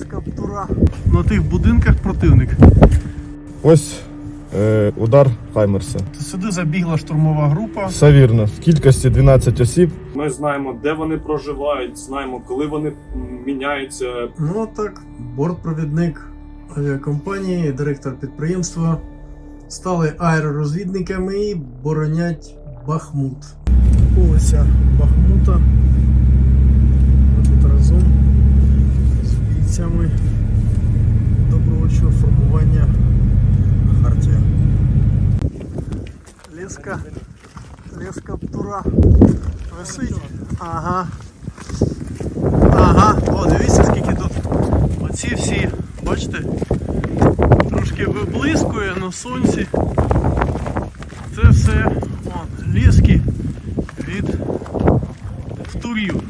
Лескаптура. На тих будинках противник. Ось е, удар Хаймерса. Сюди забігла штурмова група. Все вірно. В кількості 12 осіб. Ми знаємо, де вони проживають, знаємо, коли вони міняються. Ну так, бортпровідник авіакомпанії, директор підприємства стали аеророзвідниками і боронять Бахмут. Вулиця Бахмута. Ми тут разом бійцями добровольчого формування Хартія. Леска. Леска Птура. Висить. Ага. Ага, о, дивіться, скільки тут. Оці всі, бачите, трошки виблискує на сонці. Це все о, ліски від втурів.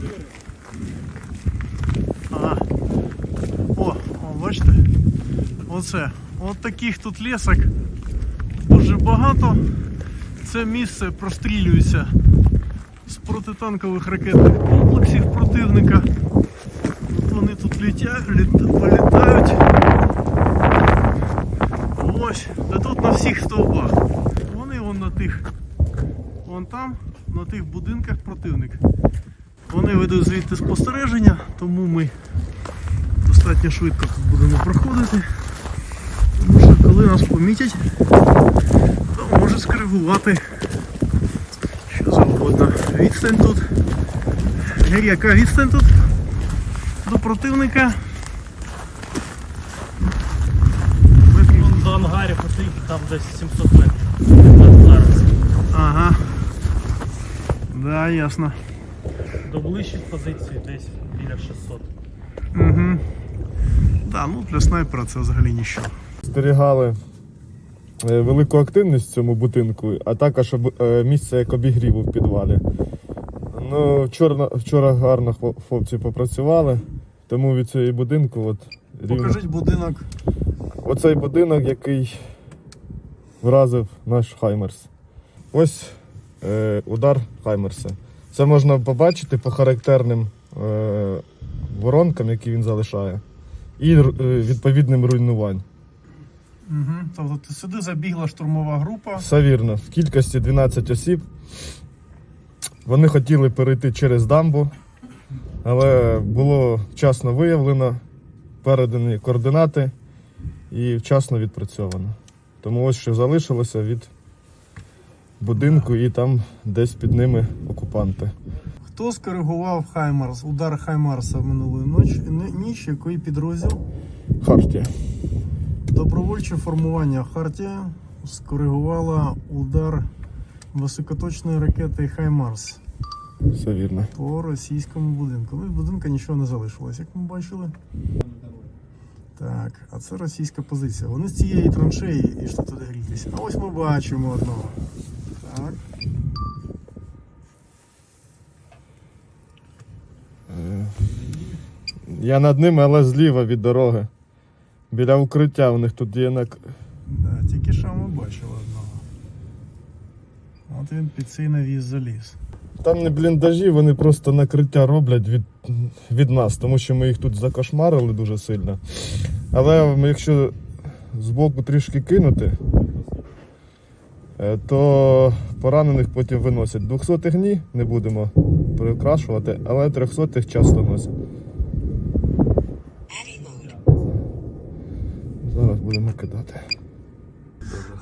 Ага. О, о, бачите? Оце. От таких тут лісок дуже багато. Це місце прострілюється з протитанкових ракетних комплексів противника. От вони тут літають, літ, вилітають. Ось, та тут на всіх стовбах. Вони вон на тих. Вон там, на тих будинках противник. Вони ведуть звідти спостереження, тому ми достатньо швидко тут будемо проходити. Нас помітять, то можуть скоригувати що завгодно. Відстань тут. Яка відстань тут до противника? Вон до ангарів отих, там десь 700 метрів. Зараз. Ага. Да, ясно. До ближчих позицій десь біля 600. Угу. Да, ну для снайпера це взагалі нічого. Спостерігали е, велику активність в цьому будинку, а також е, місце як обігріву в підвалі. Ну, вчора, вчора гарно хлопці попрацювали, тому від цього будинку от, рівно. Покажіть будинок. Оцей будинок, який вразив наш Хаймерс. Ось е, удар Хаймерса. Це можна побачити по характерним е, воронкам, які він залишає, і е, відповідним руйнувань. Угу. Тобто сюди забігла штурмова група. Все вірно. В кількості 12 осіб. Вони хотіли перейти через дамбу, але було вчасно виявлено, передані координати і вчасно відпрацьовано. Тому ось що залишилося від будинку і там десь під ними окупанти. Хто скоригував Хаймарс, удар Хаймарса минулої ночі, ніч, який підрозділ? Хартія. Добровольче формування Хартія скоригувала удар високоточної ракети Хаймарс Все вірно. по російському будинку. Ну, від будинка нічого не залишилось, як ми бачили. Так, а це російська позиція. Вони з цієї траншеї йшли туди грітися. А ось ми бачимо одного. Так. Я над ними, але зліва від дороги. Біля укриття у них тут є на. Да, тільки що ми бачили одного. От він під цей навіс заліз. Там не бліндажі, вони просто накриття роблять від, від нас, тому що ми їх тут закошмарили дуже сильно. Але якщо збоку трішки кинути, е, то поранених потім виносять. 200 ні, не будемо перекрашувати, але 300 часто носять. Зараз будемо кидати.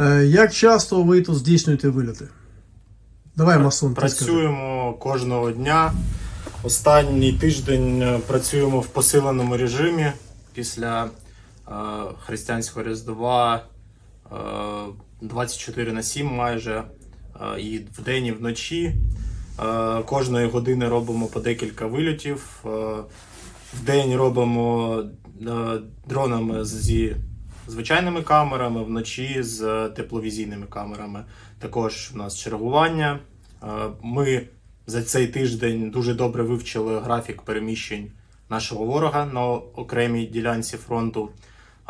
Е, як часто ви тут здійснюєте вильоти? Давай, Масон, ти скажи. Працюємо кожного дня. Останній тиждень е, працюємо в посиленому режимі після е, християнського Різдва е, 24 на 7 майже. Е, і вдень, і вночі. Е, кожної години робимо по декілька вильотів. Е, вдень робимо е, дронами зі звичайними камерами, вночі з тепловізійними камерами. Також у нас чергування. Е, Ми за цей тиждень дуже добре вивчили графік переміщень нашого ворога на окремій ділянці фронту.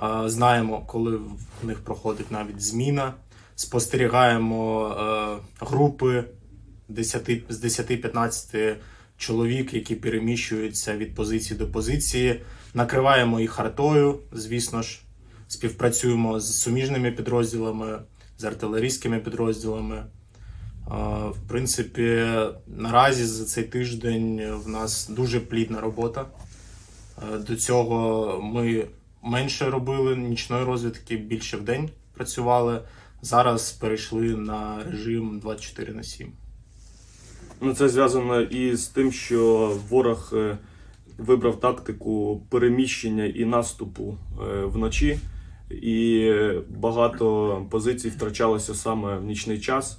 Е, Знаємо, коли в них проходить навіть зміна. Спостерігаємо е, групи 10, з 10-15 чоловік, які переміщуються від позиції до позиції. Накриваємо їх артою, звісно ж, співпрацюємо з суміжними підрозділами, з артилерійськими підрозділами. В принципі, наразі за цей тиждень в нас дуже плідна робота. До цього ми менше робили нічної розвідки, більше в день працювали. Зараз перейшли на режим 24 на 7. Ну, це зв'язано і з тим, що ворог е, вибрав тактику переміщення і наступу е, вночі, і багато позицій втрачалося саме в нічний час,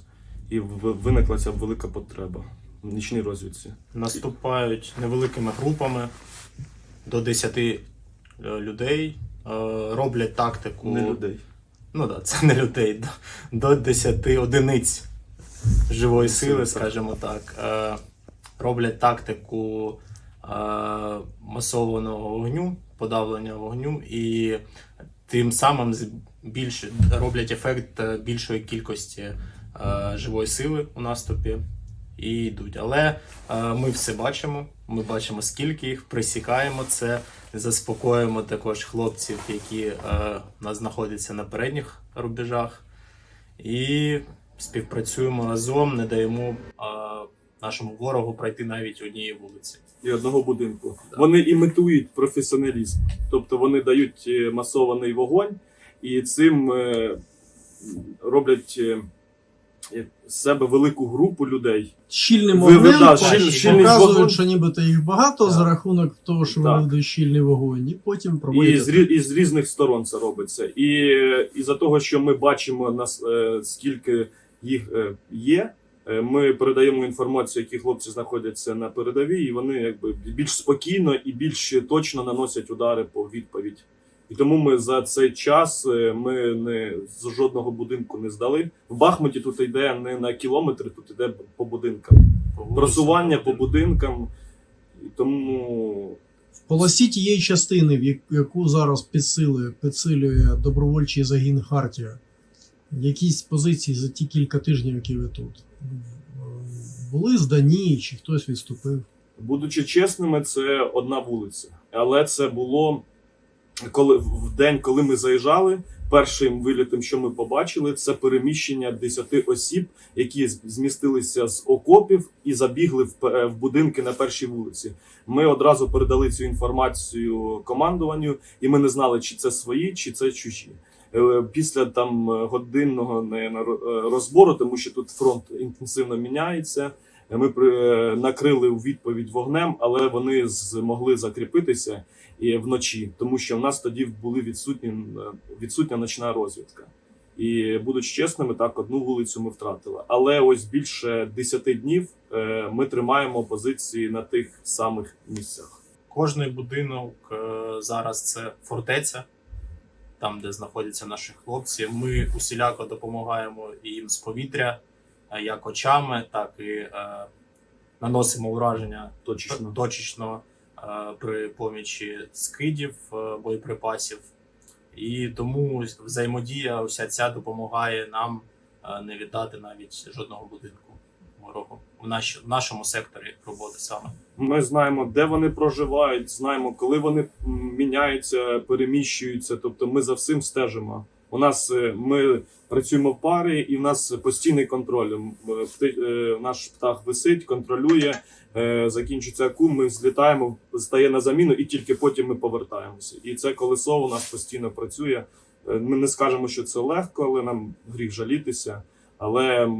і виникла ця велика потреба в нічній розвідці. Наступають невеликими групами до 10 е, людей, е, роблять тактику. Не людей. Ну так, да, це не людей, до, до 10 одиниць живої сили, Сили, скажімо так. Е, роблять тактику масованого вогню, подавлення вогню, і тим самим більше, роблять ефект більшої кількості е, живої сили у наступі. І йдуть. Але е, ми все бачимо. Ми бачимо, скільки їх, присікаємо це, заспокоїмо також хлопців, які е, у нас знаходяться на передніх рубежах, і співпрацюємо разом, не даємо е, нашому ворогу пройти навіть однієї вулиці. і одного будинку. Вони імітують професіоналізм, тобто вони дають е, масований вогонь і цим е, роблять е, з себе велику групу людей. ви, вогнем, да, щіль- щіль, щільний показують, вогонь. що нібито їх багато Так. за рахунок того, що Так. вони дають щільний вогонь, і потім І з, і з різних сторон це робиться. І, і за того, що ми бачимо нас, скільки їх е, є, е, ми передаємо інформацію, які хлопці знаходяться на передовій, і вони якби більш спокійно і більш точно наносять удари по відповідь. І тому ми за цей час е, ми не з жодного будинку не здали. В Бахмуті тут йде не на кілометри, тут йде по будинкам. Просування по будинкам. І тому В полосі тієї частини, в яку зараз підсилює, підсилює добровольчий загін Хартія, якісь позиції за ті кілька тижнів, які ви тут, були здані, чи хтось відступив. Будучи чесними, це одна вулиця. Але це було коли в день, коли ми заїжджали. Першим вилітом, що ми побачили, це переміщення 10 осіб, які змістилися з окопів і забігли в будинки на першій вулиці. Ми одразу передали цю інформацію командуванню, і ми не знали, чи це свої, чи це чужі. Е, Після там е, годинного наверно, ро- е, розбору, тому що тут фронт інтенсивно міняється. Ми при- накрили у відповідь вогнем, але вони змогли закріпитися і вночі, тому що в нас тоді були відсутні е, відсутня ночна розвідка. І будучи чесними, так одну вулицю ми втратили. Але ось більше 10 днів е, ми тримаємо позиції на тих самих місцях. Кожний будинок е, зараз це фортеця, там, де знаходяться наші хлопці. Ми усіляко допомагаємо їм з повітря, е, як очами, так і е, наносимо ураження Точечно. точечно е, при помічі скидів, е, боєприпасів. І тому взаємодія, уся ця допомагає нам е, не віддати навіть жодного будинку ворогу в, наш, в нашому секторі роботи саме. Ми знаємо, де вони проживають, знаємо, коли вони міняються, переміщуються. Тобто ми за всім стежимо. У нас е, ми працюємо в парі, і в нас постійний контроль. Е, е, Наш птах висить, контролює, закінчується акум, ми злітаємо, стає на заміну, і тільки потім ми повертаємося. І це колесо у нас постійно працює. Ми не скажемо, що це легко, але нам гріх жалітися. Але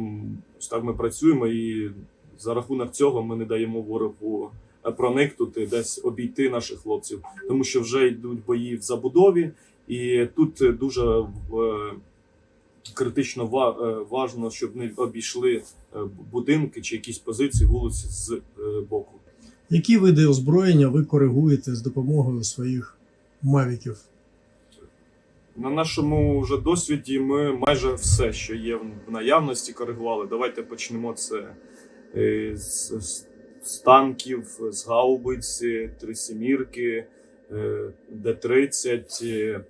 так ми працюємо, і за рахунок цього ми не даємо ворогу е, проникнути, десь обійти наших хлопців, тому що вже йдуть бої в забудові, і тут дуже е, критично е, важно, щоб не обійшли будинки чи якісь позиції вулиці з боку. Які види озброєння ви коригуєте з допомогою своїх мавіків? На нашому вже досвіді ми майже все, що є в наявності, коригували. Давайте почнемо це з, з- з танків, з гаубиць, е, три сімірки, е, Д-30, е,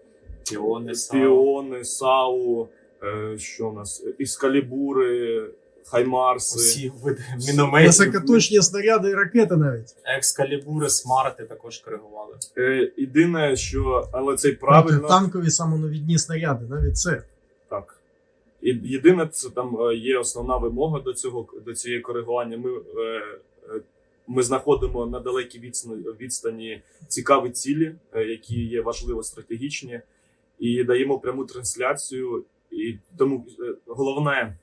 Піони, САУ. Піони, САУ, е, що у нас, іскалібури, Хаймарси. Усі види мінометів, Високоточні снаряди і ракети навіть. екскалібури, смарти також коригували. Е, єдине, що але це й правильно. Танкові самонавідні снаряди, навіть це. Єдине, це там е, є основна вимога до цього до цієї коригування. Ми, е, е, ми знаходимо на далекій відстані, цікаві цілі, які є важливо стратегічні, і даємо пряму трансляцію. І тому головне,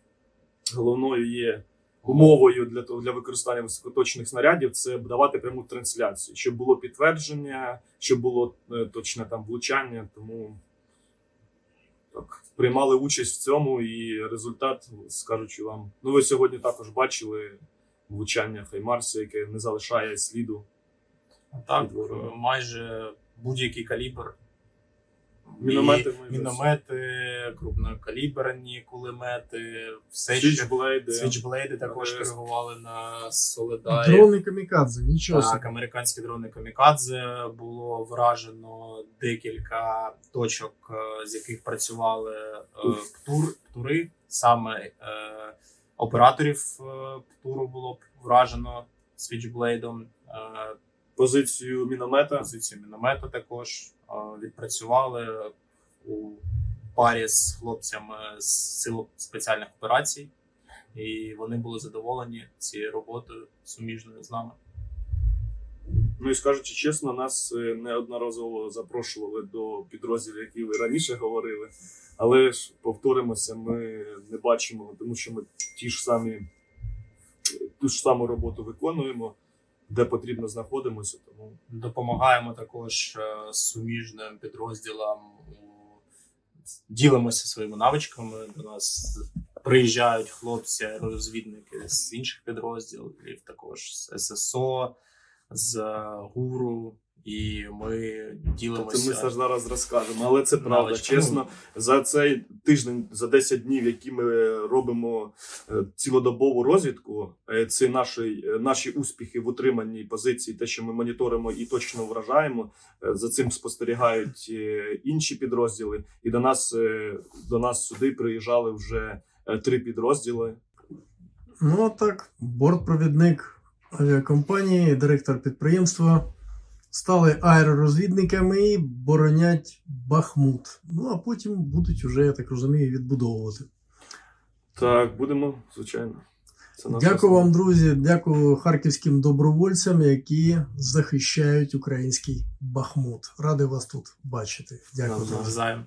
головною є умовою для того для використання високоточних снарядів це давати пряму трансляцію, щоб було підтвердження, щоб було точне там влучання. Тому приймали участь в цьому, і результат, скажучи вам, ну ви сьогодні також бачили влучання Хаймарсу, яке не залишає сліду. Так, майже будь-який калібр. Міномети міномети, крупнокаліберні кулемети, все Свічблейди. свічблейди також Але- коригували на Солидарі. Дрони камікадзе, нічого Так, собі. американські дрони Камікадзе було вражено декілька точок, е, з яких працювали е, птур, птури. Саме е, операторів е, птуру було вражено свічблейдом. Позицію міномета. позицію міномета також відпрацювали у парі з хлопцями з сил спеціальних операцій, і вони були задоволені цією роботою суміжною з нами. Ну і скажучи чесно, нас е, неодноразово запрошували до підрозділів, які ви раніше говорили. Але ж повторимося, ми не бачимо, тому що ми ті ж самі ту ж саму роботу виконуємо, де потрібно знаходимося. Тому Допомагаємо також е, суміжним підрозділам. Ділимося своїми навичками. До нас приїжджають хлопці, розвідники з інших підрозділів, також з ССО, з ГУРу, і ми Тобто ми це ж зараз розкажемо. Але це правда. навичками. Чесно, за цей тиждень, за 10 днів, які ми робимо е, цілодобову розвідку, е, це наші, е, наші успіхи в утриманні позиції, те, що ми моніторимо і точно вражаємо. За цим спостерігають інші підрозділи. І до нас, до нас сюди приїжджали вже три підрозділи. Ну так, бортпровідник авіакомпанії, директор підприємства стали аеророзвідниками і боронять Бахмут. Ну а потім будуть уже, я так розумію, відбудовувати. Так, будемо, звичайно. Це наша Дякую основа. вам, друзі. Дякую харківським добровольцям, які захищають український Бахмут. Радий вас тут бачити. Дякую. Навзаєм.